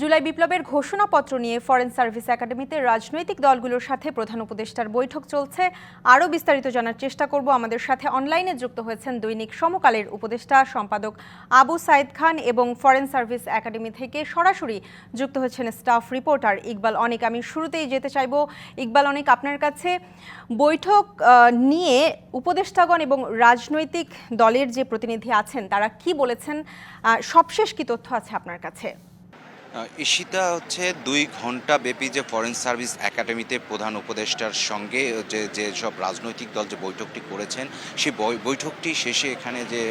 জুলাই বিপ্লবের ঘোষণাপত্র নিয়ে ফরেন সার্ভিস একাডেমিতে রাজনৈতিক দলগুলোর সাথে প্রধান উপদেষ্টার বৈঠক চলছে। আরও বিস্তারিত জানার চেষ্টা করব। আমাদের সাথে অনলাইনে যুক্ত হয়েছেন দৈনিক সমকালের উপদেষ্টা, সম্পাদক আবু সাইদ খান এবং ফরেন সার্ভিস একাডেমি থেকে সরাসরি যুক্ত হচ্ছেন স্টাফ রিপোর্টার ইকবাল অনেক। আমি শুরুতেই যেতে চাইব। ইকবাল অনেক, আপনার কাছে বৈঠক নিয়ে উপদেষ্টাগণ এবং রাজনৈতিক দলের যে প্রতিনিধি আছেন, তারা কি বলেছেন? সবশেষ কি তথ্য আছে আপনার কাছে? ঈশিতা হচ্ছে দুই ঘণ্টা ব্যাপী যে ফরেন সার্ভিস একাডেমিতে প্রধান উপদেষ্টার সঙ্গে যে যে সব রাজনৈতিক দল যে বৈঠকটি করেছেন, সেই বৈঠকটি শেষে এখানে যে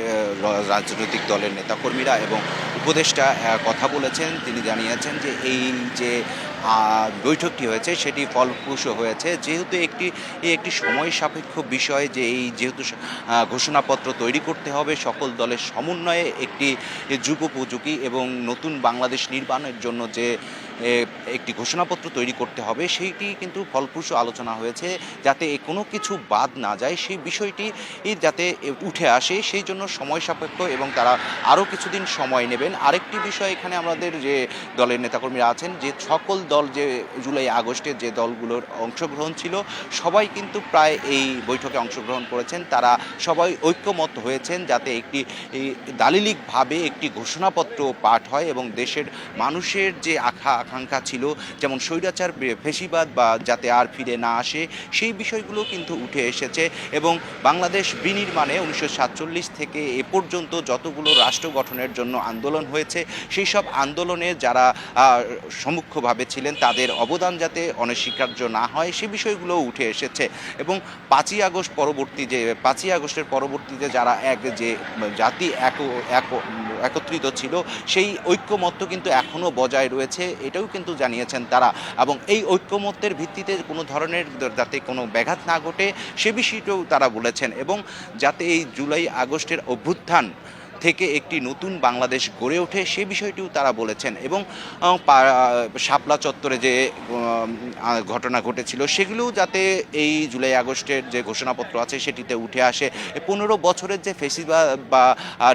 রাজনৈতিক দলের নেতাকর্মীরা এবং উপদেষ্টা কথা বলেছেন। তিনি জানিয়েছেন যে এই যে বৈঠকটি হয়েছে, সেটি ফলপ্রসূ হয়েছে। যেহেতু একটি একটি সময় সাপেক্ষ বিষয় যে এই যেহেতু ঘোষণাপত্র তৈরি করতে হবে, সকল দলের সমন্বয়ে একটি যুগোপযোগী এবং নতুন বাংলাদেশ নির্মাণের জন্য যে একটি ঘোষণাপত্র তৈরি করতে হবে, সেইটি কিন্তু ফলপ্রসূ আলোচনা হয়েছে যাতে কোনো কিছু বাদ না যায়। সেই বিষয়টি যাতে উঠে আসে, সেই জন্য সময় সাপেক্ষ এবং তারা আরও কিছুদিন সময় নেবেন। আরেকটি বিষয় এখানে আমাদের যে দলের নেতাকর্মীরা আছেন, যে সকল দল যে জুলাই আগস্টে যে দলগুলোর অংশগ্রহণ ছিল, সবাই কিন্তু প্রায় এই বৈঠকে অংশগ্রহণ করেছেন। তারা সবাই ঐক্যমত হয়েছেন যাতে একটি দালিলিকভাবে একটি ঘোষণাপত্র পাঠ হয় এবং দেশের মানুষের যে আশা আকাঙ্ক্ষা ছিল, যেমন স্বৈরাচার ফেসিবাদ বা যাতে আর ফিরে না আসে, সেই বিষয়গুলো কিন্তু উঠে এসেছে এবং বাংলাদেশ বিনির্মাণে উনিশশো সাতচল্লিশ থেকে এ পর্যন্ত যতগুলো রাষ্ট্র গঠনের জন্য আন্দোলন হয়েছে, সেই সব আন্দোলনে যারা সম্মুখভাবে ছিলেন, তাদের অবদান যাতে অনস্বীকার্য না হয়, সে বিষয়গুলো উঠে এসেছে এবং পাঁচই আগস্ট পরবর্তী যে, পাঁচই আগস্টের পরবর্তীতে যারা এক যে, জাতি এক, এক- একত্রিত ছিল, সেই ঐক্যমত্য কিন্তু এখনও বজায় রয়েছে, এটাও কিন্তু জানিয়েছেন তারা। এবং এই ঐক্যমত্যের ভিত্তিতে কোনো ধরনের যাতে কোনো ব্যাঘাত না ঘটে, সে বিষয়টাও তারা বলেছেন। এবং যাতে এই জুলাই আগস্টের অভ্যুত্থান থেকে একটি নতুন বাংলাদেশ গড়ে ওঠে সে বিষয়টিও তারা বলেছেন। এবং শাপলা চত্বরে যে ঘটনা ঘটেছিল, সেগুলোও যাতে এই জুলাই আগস্টের যে ঘোষণাপত্র আছে, সেটিতে উঠে আসে। পনেরো বছরের যে ফেসিবাদ বা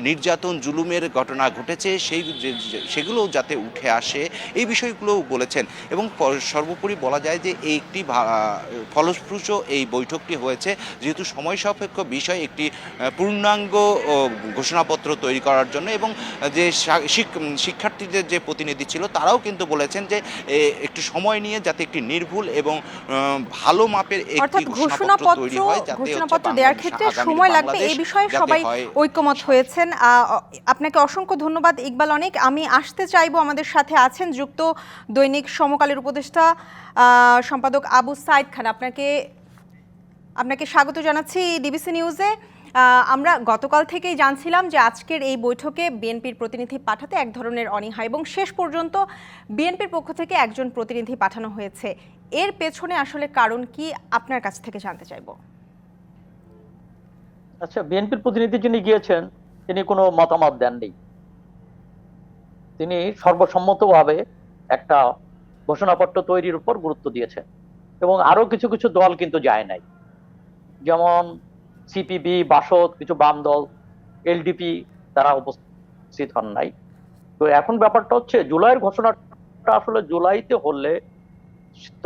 নির্যাতন, জুলুমের ঘটনা ঘটেছে, সেই সেগুলোও যাতে উঠে আসে, এই বিষয়গুলোও বলেছেন। এবং সর্বোপরি বলা যায় যে, একটি ফলপ্রসূ এই বৈঠকটি হয়েছে। যেহেতু সময় সাপেক্ষ বিষয়, একটি পূর্ণাঙ্গ ঘোষণাপত্র তৈরি করার জন্য এবং যে শিক্ষার্থীদের যে প্রতিনিধি ছিল তারাও কিন্তু বলেছেন যে একটু সময় নিয়ে যাতে একটি নির্ভুল এবং ভালো মাপের একটি ঘোষণাপত্র ঘোষণাপত্র তৈরি হয় যাতে ঘোষণাপত্র দেওয়ার ক্ষেত্রে সময় লাগবে এই বিষয়ে সবাই ঐক্যমত হয়েছেন। আপনাকে অসংখ্য ধন্যবাদ ইকবাল অনেক। আমি আসতে চাইব আমাদের সাথে আছেন যুক্ত দৈনিক সমকালের উপদেষ্টা আহ, সম্পাদক আবু সাইদ খান। আপনাকে আপনাকে স্বাগত জানাচ্ছি ডিবিসি নিউজে। আমরা গতকাল থেকেই জানছিলাম যে আজকের এই বৈঠকে বিএনপির প্রতিনিধি পাঠাতে এক ধরনের অনীহা এবং শেষ পর্যন্ত বিএনপির পক্ষ থেকে একজন প্রতিনিধি পাঠানো হয়েছে। এর পেছনে আসলে কারণ কি? আপনার কাছ থেকে জানতে চাইব। আচ্ছা বিএনপির প্রতিনিধি যিনি গিয়েছেন, তিনি কোনো মতামত দেননি। তিনি সর্বসম্মতভাবে একটা ঘোষণাপত্র তৈরির উপর গুরুত্ব দিয়েছেন এবং আরও কিছু কিছু দল কিন্তু যায় নাই। যেমন সিপিবি বাসদ, কিছু বাম দল এলডিপি তারা উপস্থিত হন নাই। তো এখন ব্যাপারটা হচ্ছে, জুলাইয়ের ঘোষণাটা আসলে জুলাইতে হলে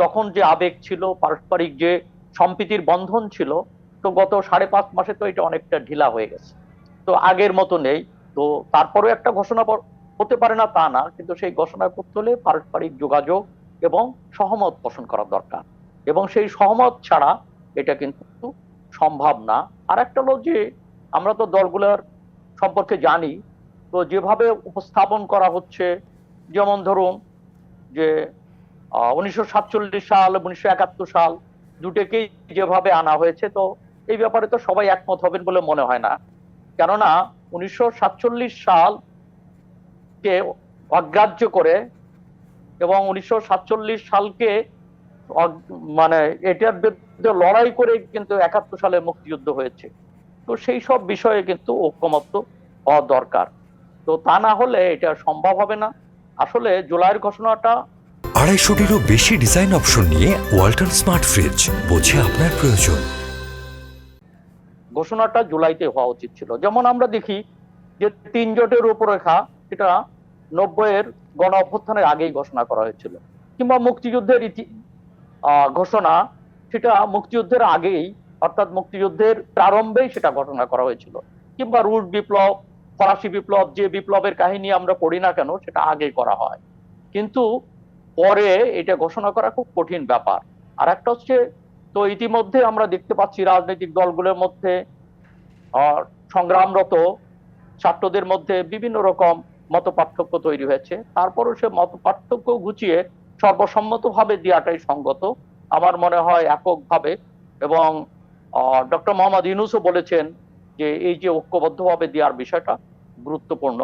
তখন যে আবেগ ছিল, পারস্পরিক যে সম্প্রীতির বন্ধন ছিল, তো গত সাড়ে পাঁচ মাসে তো এটা অনেকটা ঢিলা হয়ে গেছে। তো আগের মতো নেই। তো তারপরেও একটা ঘোষণা হতে পারে না তা না, কিন্তু সেই ঘোষণা করতে হলে পারস্পরিক যোগাযোগ এবং সহমত পোষণ করা দরকার। এবং সেই সহমত ছাড়া এটা কিন্তু সম্ভব না। আর একটা হলো যে, আমরা তো দলগুলোর সম্পর্কে জানি, তো যেভাবে উপস্থাপন করা হচ্ছে, যেমন ধরুন যে উনিশশো সাতচল্লিশ সাল, উনিশশো একাত্তর সাল, দুটোকেই যেভাবে আনা হয়েছে, তো এই ব্যাপারে তো সবাই একমত হবেন বলে মনে হয় না। কেননা উনিশশো সাতচল্লিশ সাল কে অগ্রাহ্য করে এবং উনিশশো সাতচল্লিশ সালকে মানে এটার বিরুদ্ধে লড়াই করে কিন্তু একাত্তর সালে মুক্তিযুদ্ধ হয়েছে। তো সেই সব বিষয়ে কিন্তু ঐক্যমত্য হওয়া দরকার। তো তা না হলে এটা সম্ভব হবে না। আসলে জুলাইয়ের ঘোষণাটা আড়াইশোটিরও বেশি ডিজাইন অপশন নিয়ে ওয়াল্টন স্মার্ট ফ্রিজ বোঝে আপনার প্রয়োজন। ঘোষণাটা জুলাইতে হওয়া উচিত ছিল। যেমন আমরা দেখি যে তিন জোটের রূপরেখা এটা নব্বইয়ের গণ অভ্যুত্থানের আগেই ঘোষণা করা হয়েছিল। কিংবা মুক্তিযুদ্ধের ঘোষণা, সেটা মুক্তিযুদ্ধের আগেই, অর্থাৎ মুক্তিযুদ্ধের প্রারম্ভেই সেটা ঘোষণা করা হয়েছিল। কিংবা রুট বিপ্লব, ফরাসি বিপ্লব, যে বিপ্লবের কাহিনী আমরা পড়ি না কেন, সেটা আগে করা হয়। কিন্তু পরে এটা ঘোষণা করা খুব কঠিন ব্যাপার। আর একটা হচ্ছে, তো ইতিমধ্যে আমরা দেখতে পাচ্ছি রাজনৈতিক দলগুলোর মধ্যে সংগ্রামরত ছাত্রদের মধ্যে বিভিন্ন রকম মত পার্থক্য তৈরি হয়েছে। তারপরও সে মত পার্থক্য ঘুচিয়ে সর্বসম্মতভাবে দেওয়াটাই সঙ্গত। আমার মনে হয় এককভাবে এবং ডক্টর মোহাম্মদ ইউনুসও বলেছেন যে এই যে ঐক্যবদ্ধভাবে দেওয়ার বিষয়টা গুরুত্বপূর্ণ।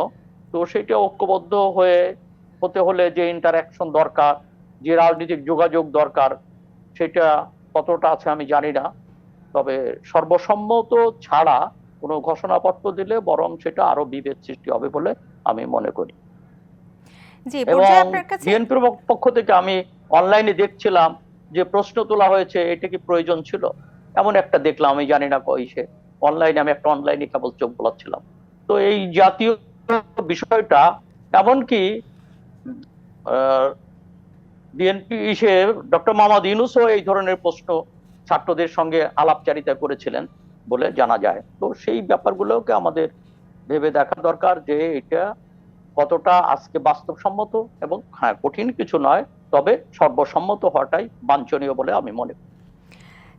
তো সেটা ঐক্যবদ্ধ হয়ে, হতে হলে যে ইন্টারাকশন দরকার, যে রাজনৈতিক যোগাযোগ দরকার, সেটা কতটা আছে আমি জানি না। তবে সর্বসম্মত ছাড়া কোনো ঘোষণাপত্র দিলে বরং সেটা আরও বিভেদ সৃষ্টি হবে বলে আমি মনে করি। এবং বিএনপির পক্ষ থেকে আমি অনলাইনে দেখছিলাম যে প্রশ্ন তোলা হয়েছে এটা কি প্রয়োজন ছিল? এমন একটা দেখলাম আমি জানি না কইসে অনলাইনে আমি একটা অনলাইনে কেবল চোখ বোলাচ্ছিলাম। তো এই জাতীয় বিষয়টা এমনকি বিএনপি ইসে ডক্টর মোহাম্মদ ইউনুসও এই ধরনের প্রশ্ন ছাত্রদের সঙ্গে আলাপচারিতা করেছিলেন বলে জানা যায়। তো সেই ব্যাপারগুলোকে আমাদের ভেবে দেখা দরকার যে এটা কতটা আজকে বাস্তবসম্মত এবং হ্যাঁ কঠিন কিছু নয় তবে সর্বসম্মত হওয়াটাই বাঞ্ছনীয় বলে আমি মনে করি।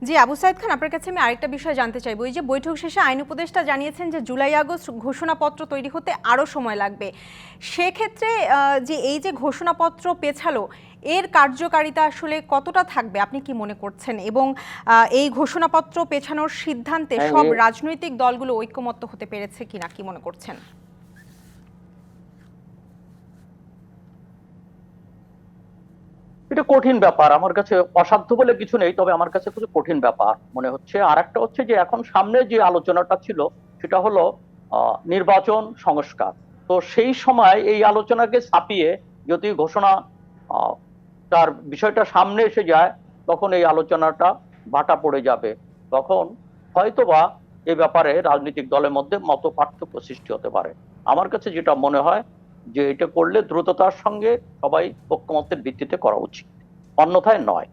জি আবু সাইদ খান আপনার কাছে আমি আরেকটা বিষয় জানতে চাইব। এই যে বৈঠক শেষে আইন উপদেষ্টা জানিয়েছেন যে জুলাই আগস্ট ঘোষণাপত্র তৈরি হতে আরও সময় লাগবে। সেক্ষেত্রে যে এই যে ঘোষণাপত্র পেছালো এর কার্যকারিতা আসলে কতটা থাকবে আপনি কি মনে করছেন? এবং এই ঘোষণাপত্র পেছানোর সিদ্ধান্তে হ্যাঁ, সব রাজনৈতিক দলগুলো ঐক্যমত্য হতে পেরেছে কিনা কি মনে করছেন? এটা কঠিন ব্যাপার। আমার কাছে অসাধ্য বলে কিছু নেই, তবে আমার কাছে কিছু কঠিন ব্যাপার। মনে হচ্ছে আর একটা হচ্ছে যে এখন সামনে যে আলোচনাটা ছিল, সেটা হলো নির্বাচন সংস্কার। তো সেই সময় এই আলোচনাকে ছাপিয়ে যদি ঘোষণা তার বিষয়টা সামনে এসে যায়, তখন এই আলোচনাটা ভাটা পড়ে যাবে। তখন হয়তোবা এই ব্যাপারে রাজনৈতিক দলের মধ্যে মত পার্থক্য সৃষ্টি হতে পারে। আমার কাছে যেটা মনে হয় যে এটা করলে দ্রুততার সঙ্গে সবাই ঐক্যমতের ভিত্তিতে করা উচিত। অন্যথায় নয়।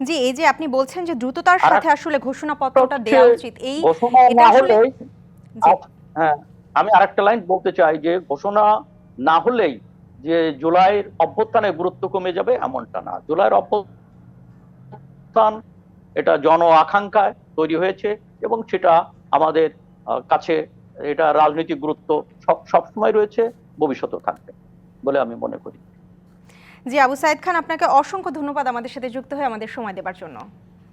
জি এই যে আপনি বলছেন যে দ্রুততার সাথে আসলে ঘোষণাপত্রটা দেওয়া উচিত এই ঘোষণা এটা আসলে- হ্যাঁ আমি আরেকটা লাইন বলতে চাই যে ঘোষণা না হলেই যে জুলাইয়ের অভ্যুত্থানের গুরুত্ব কমে যাবে এমনটা না। জুলাইয়ের অভ্যুত্থান এটা জন আকাঙ্ক্ষায় তৈরি হয়েছে এবং সেটা আমাদের কাছে এটা রাজনৈতিক গুরুত্ব সব সবসময় রয়েছে, ভবিষ্যতেও থাকবে বলে আমি মনে করি। জি, আবু সাইদ খান, আপনাকে অসংখ্য ধন্যবাদ আমাদের সাথে যুক্ত হয়ে আমাদের সময় দেবার জন্য।